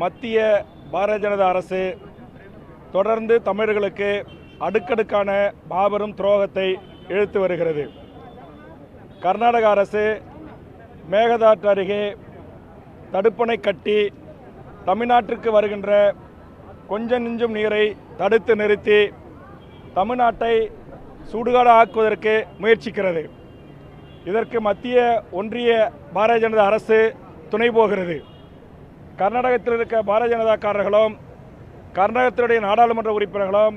மத்திய பாரதிய ஜனதா அரசு தொடர்ந்து தமிழர்களுக்கு அடுக்கடுக்கான மாபெரும் துரோகத்தை இழுத்து வருகிறது. கர்நாடக அரசு மேகதாட்டு அருகே தடுப்பணை கட்டி தமிழ்நாட்டிற்கு வருகின்ற கொஞ்ச நெஞ்சும் நீரை தடுத்து நிறுத்தி தமிழ்நாட்டை சுடுகாடு ஆக்குவதற்கு முயற்சிக்கிறது. இதற்கு மத்திய ஒன்றிய பாரதிய ஜனதா அரசு துணை போகிறது. கர்நாடகத்தில் இருக்க பாரதிய ஜனதாக்காரர்களும் கர்நாடகத்தினுடைய நாடாளுமன்ற உறுப்பினர்களும்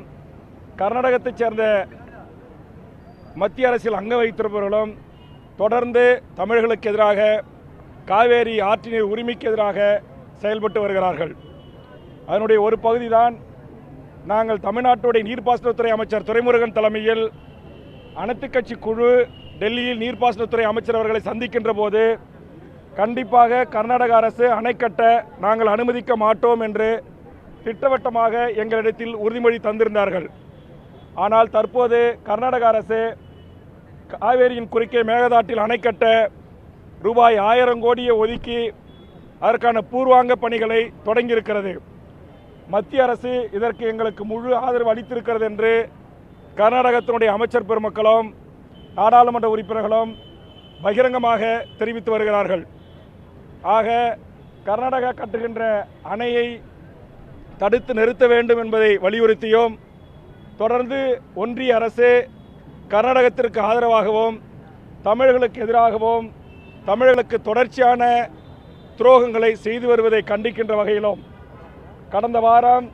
கர்நாடகத்தைச் சேர்ந்த மத்திய அரசில் அங்க வைத்திருப்பவர்களும் தொடர்ந்து தமிழர்களுக்கு எதிராக காவேரி ஆற்று உரிமைக்கு எதிராக செயல்பட்டு வருகிறார்கள். அதனுடைய ஒரு பகுதிதான் நாங்கள் தமிழ்நாட்டுடைய நீர்ப்பாசனத்துறை அமைச்சர் துரைமுருகன் தலைமையில் அனைத்து கட்சி குழு டெல்லியில் நீர்ப்பாசனத்துறை அமைச்சர் அவர்களை சந்திக்கின்ற போது கண்டிப்பாக கர்நாடக அரசு அணை கட்ட நாங்கள் அனுமதிக்க மாட்டோம் என்று திட்டவட்டமாக எங்களிடத்தில் உறுதிமொழி தந்திருந்தார்கள். ஆனால் தற்போது கர்நாடக அரசு காவேரியின் குறுக்கே மேகதாட்டில் அணை கட்ட ரூபாய் ஆயிரம் கோடியை ஒதுக்கி அதற்கான பூர்வாங்க பணிகளை தொடங்கியிருக்கிறது. மத்திய அரசு இதற்கு எங்களுக்கு முழு ஆதரவு அளித்திருக்கிறது என்று கர்நாடகத்தினுடைய அமைச்சர் பெருமக்களும் நாடாளுமன்ற உறுப்பினர்களும் பகிரங்கமாக தெரிவித்து வருகிறார்கள். ஆக கர்நாடகா கட்டுகின்ற அணையை தடுத்து நிறுத்த வேண்டும் என்பதை வலியுறுத்தியும். தொடர்ந்து ஒன்றிய அரசு கர்நாடகத்திற்கு ஆதரவாகவும் தமிழர்களுக்கு எதிராகவும் தமிழர்களுக்கு தொடர்ச்சியான துரோகங்களை செய்து வருவதை கண்டிக்கின்ற வகையிலும் கடந்த வாரம்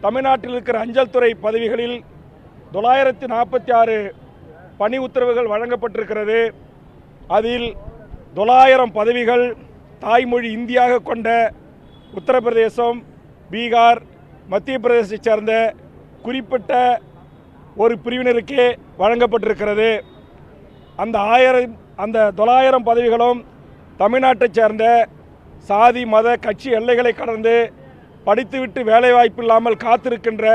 தமிழ்நாட்டில் இருக்கிற அஞ்சல் துறை பதவிகளில் தொள்ளாயிரத்தி நாற்பத்தி ஆறு பணி உத்தரவுகள் வழங்கப்பட்டிருக்கிறது. அதில் தொள்ளாயிரம் பதவிகள் தாய்மொழி இந்தியாக கொண்ட உத்தரப்பிரதேசம் பீகார் மத்திய பிரதேசத்தைச் சேர்ந்த குறிப்பிட்ட ஒரு பிரிவினருக்கே வழங்கப்பட்டிருக்கிறது. அந்த ஆயிரம் அந்த தொள்ளாயிரம் பதவிகளும் தமிழ்நாட்டைச் சேர்ந்த சாதி மத கட்சி எல்லைகளை கடந்து படித்துவிட்டு வேலைவாய்ப்பு இல்லாமல் காத்திருக்கின்ற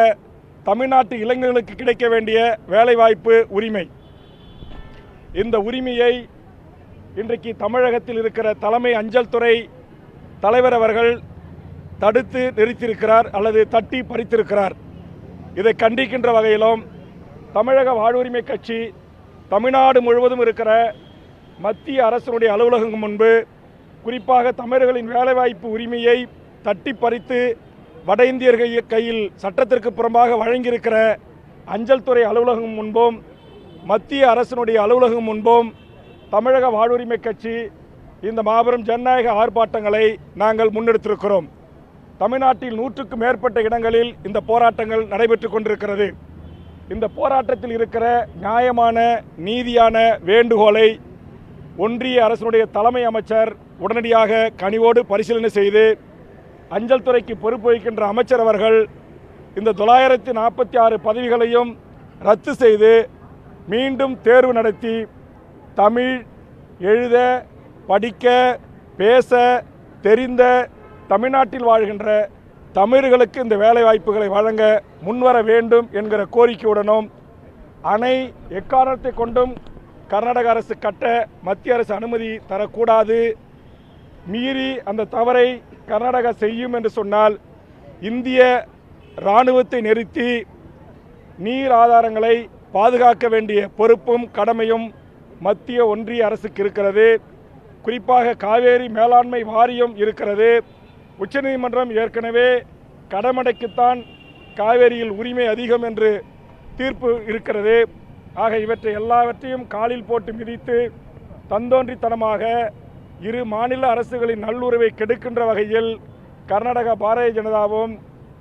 தமிழ்நாட்டு இளைஞர்களுக்கு கிடைக்க வேண்டிய வேலைவாய்ப்பு உரிமை. இந்த உரிமையை இன்றைக்கு தமிழகத்தில் இருக்கிற தலைமை அஞ்சல் துறை தலைவர் அவர்கள் தடுத்து நிறுத்தியிருக்கிறார் அல்லது தட்டி பறித்திருக்கிறார். இதை கண்டிக்கின்ற வகையிலும் தமிழக வாழ்வுரிமை கட்சி தமிழ்நாடு முழுவதும் இருக்கிற மத்திய அரசினுடைய அலுவலகம் முன்பு குறிப்பாக தமிழர்களின் வேலைவாய்ப்பு உரிமையை தட்டி பறித்து வட இந்தியர்கள் கையில் சட்டத்திற்கு புறம்பாக வழங்கியிருக்கிற அஞ்சல் துறை அலுவலகம் முன்பும் மத்திய அரசினுடைய அலுவலகம் முன்பும் தமிழக வாழ்வுரிமை கட்சி இந்த மாபெரும் ஜனநாயக ஆர்ப்பாட்டங்களை நாங்கள் முன்னெடுத்திருக்கிறோம். தமிழ்நாட்டில் நூற்றுக்கும் மேற்பட்ட இடங்களில் இந்த போராட்டங்கள் நடைபெற்று கொண்டிருக்கிறது. இந்த போராட்டத்தில் இருக்கிற நியாயமான நீதியான வேண்டுகோளை ஒன்றிய அரசினுடைய தலைமை அமைச்சர் உடனடியாக கனிவோடு பரிசீலனை செய்து அஞ்சல் துறைக்கு பொறுப்பு வகிக்கின்ற அமைச்சர் அவர்கள் இந்த தொள்ளாயிரத்தி நாற்பத்தி ஆறு பதவிகளையும் ரத்து செய்து மீண்டும் தேர்வு நடத்தி தமிழ் எழுத படிக்க பேச தெரிந்த தமிழ்நாட்டில் வாழ்கின்ற தமிழர்களுக்கு இந்த வேலைவாய்ப்புகளை வழங்க முன்வர வேண்டும் என்கிற கோரிக்கையுடனும் அணை எக்காரணத்தை கொண்டும் கர்நாடக அரசு கட்ட மத்திய அரசு அனுமதி தரக்கூடாது. மீறி அந்த தவறை கர்நாடகா செய்யும் என்று சொன்னால் இந்திய இராணுவத்தை நிறுத்தி நீர் ஆதாரங்களை பாதுகாக்க வேண்டிய பொறுப்பும் கடமையும் மத்திய ஒன்றிய அரசுக்கு இருக்கிறது. குறிப்பாக காவேரி மேலாண்மை வாரியம் இருக்கிறது. உச்சநீதிமன்றம் ஏற்கனவே கடமடைக்குத்தான் காவேரியில் உரிமை அதிகம் என்று தீர்ப்பு இருக்கிறது. ஆக இவற்றை எல்லாவற்றையும் காலில் போட்டு மிதித்து தந்தோன்றித்தனமாக இரு மாநில அரசுகளின் நல்லுறவை கெடுக்கின்ற வகையில் கர்நாடக பாரதிய ஜனதாவும்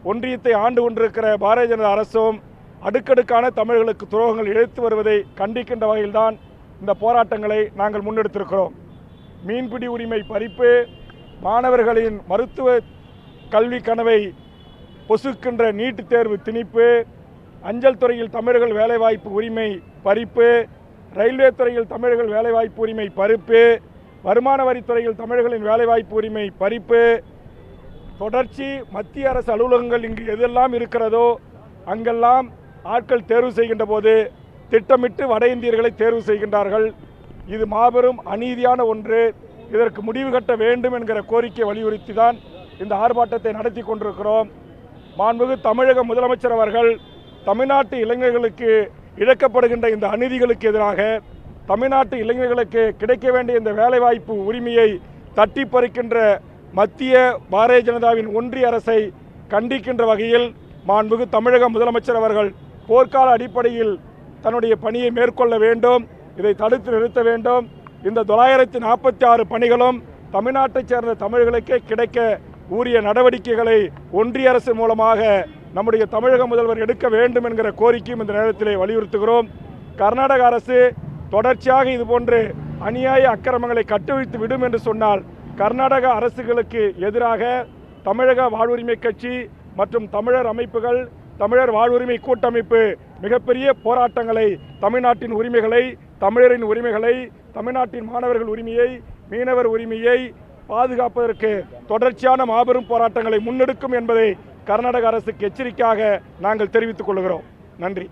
ஒன்றியத்தை ஆண்டு கொண்டிருக்கிற பாரதிய ஜனதா அரசும் அடுக்கடுக்கான தமிழர்களுக்கு துரோகங்கள் இழைத்து வருவதை கண்டிக்கின்ற வகையில்தான் இந்த போராட்டங்களை நாங்கள் முன்னெடுத்திருக்கிறோம். மீன்பிடி உரிமை பறிப்பு மாணவர்களின் மருத்துவ கல்வி கனவை பொசுக்கின்ற நீட்டுத் தேர்வு திணிப்பு அஞ்சல் துறையில் தமிழர்கள் வேலைவாய்ப்பு உரிமை பறிப்பு ரயில்வே துறையில் தமிழர்கள் வேலைவாய்ப்பு உரிமை பறிப்பு வருமான வரித்துறையில் தமிழர்களின் வேலைவாய்ப்பு உரிமை பறிப்பு தொடர்ச்சி மத்திய அரசு அலுவலகங்கள் இங்கு எதெல்லாம் இருக்கிறதோ அங்கெல்லாம் ஆட்கள் தேர்வு செய்கின்ற போது திட்டமிட்டு வட இந்தியர்களை தேர்வு செய்கின்றார்கள். இது மாபெரும் அநீதியான ஒன்று. இதற்கு முடிவு கட்ட வேண்டும் என்கிற கோரிக்கை வலியுறுத்தி தான் இந்த ஆர்ப்பாட்டத்தை நடத்தி கொண்டிருக்கிறோம். மாண்புமிகு தமிழக முதலமைச்சர் அவர்கள் தமிழ்நாட்டு இளைஞர்களுக்கு இழக்கப்படுகின்ற இந்த அநீதிகளுக்கு எதிராக தமிழ்நாட்டு இளைஞர்களுக்கு கிடைக்க வேண்டிய இந்த வேலைவாய்ப்பு உரிமையை தட்டி பறிக்கின்ற மத்திய பாரதிய ஜனதாவின் ஒன்றிய அரசை கண்டிக்கின்ற வகையில் மாண்புமிகு தமிழக முதலமைச்சர் அவர்கள் போர்க்கால அடிப்படையில் தன்னுடைய பணியை மேற்கொள்ள வேண்டும். இதை தடுத்து நிறுத்த வேண்டும். இந்த தொள்ளாயிரத்தி நாற்பத்தி ஆறு பணிகளும் தமிழ்நாட்டைச் சேர்ந்த தமிழர்களுக்கே கிடைக்க உரிய நடவடிக்கைகளை ஒன்றிய அரசு மூலமாக நம்முடைய தமிழக முதல்வர் எடுக்க வேண்டும் என்கிற கோரிக்கையும் இந்த நேரத்திலே வலியுறுத்துகிறோம். கர்நாடக அரசு தொடர்ச்சியாக இதுபோன்று அநியாய அக்கிரமங்களை கட்டுவிழ்த்து விடும் என்று சொன்னால் கர்நாடக அரசுகளுக்கு எதிராக தமிழக வாழ்வுரிமை கட்சி மற்றும் தமிழர் அமைப்புகள் தமிழர் வாழ்வுரிமை கூட்டமைப்பு மிகப்பெரிய போராட்டங்களை தமிழ்நாட்டின் உரிமைகளை தமிழரின் உரிமைகளை தமிழ்நாட்டின் மாணவர்கள் உரிமையை மீனவர் உரிமையை பாதுகாப்பதற்கு தொடர்ச்சியான மாபெரும் போராட்டங்களை முன்னெடுக்கும் என்பதை கர்நாடக அரசுக்கு எச்சரிக்கையாக நாங்கள் தெரிவித்துக் கொள்கிறோம். நன்றி.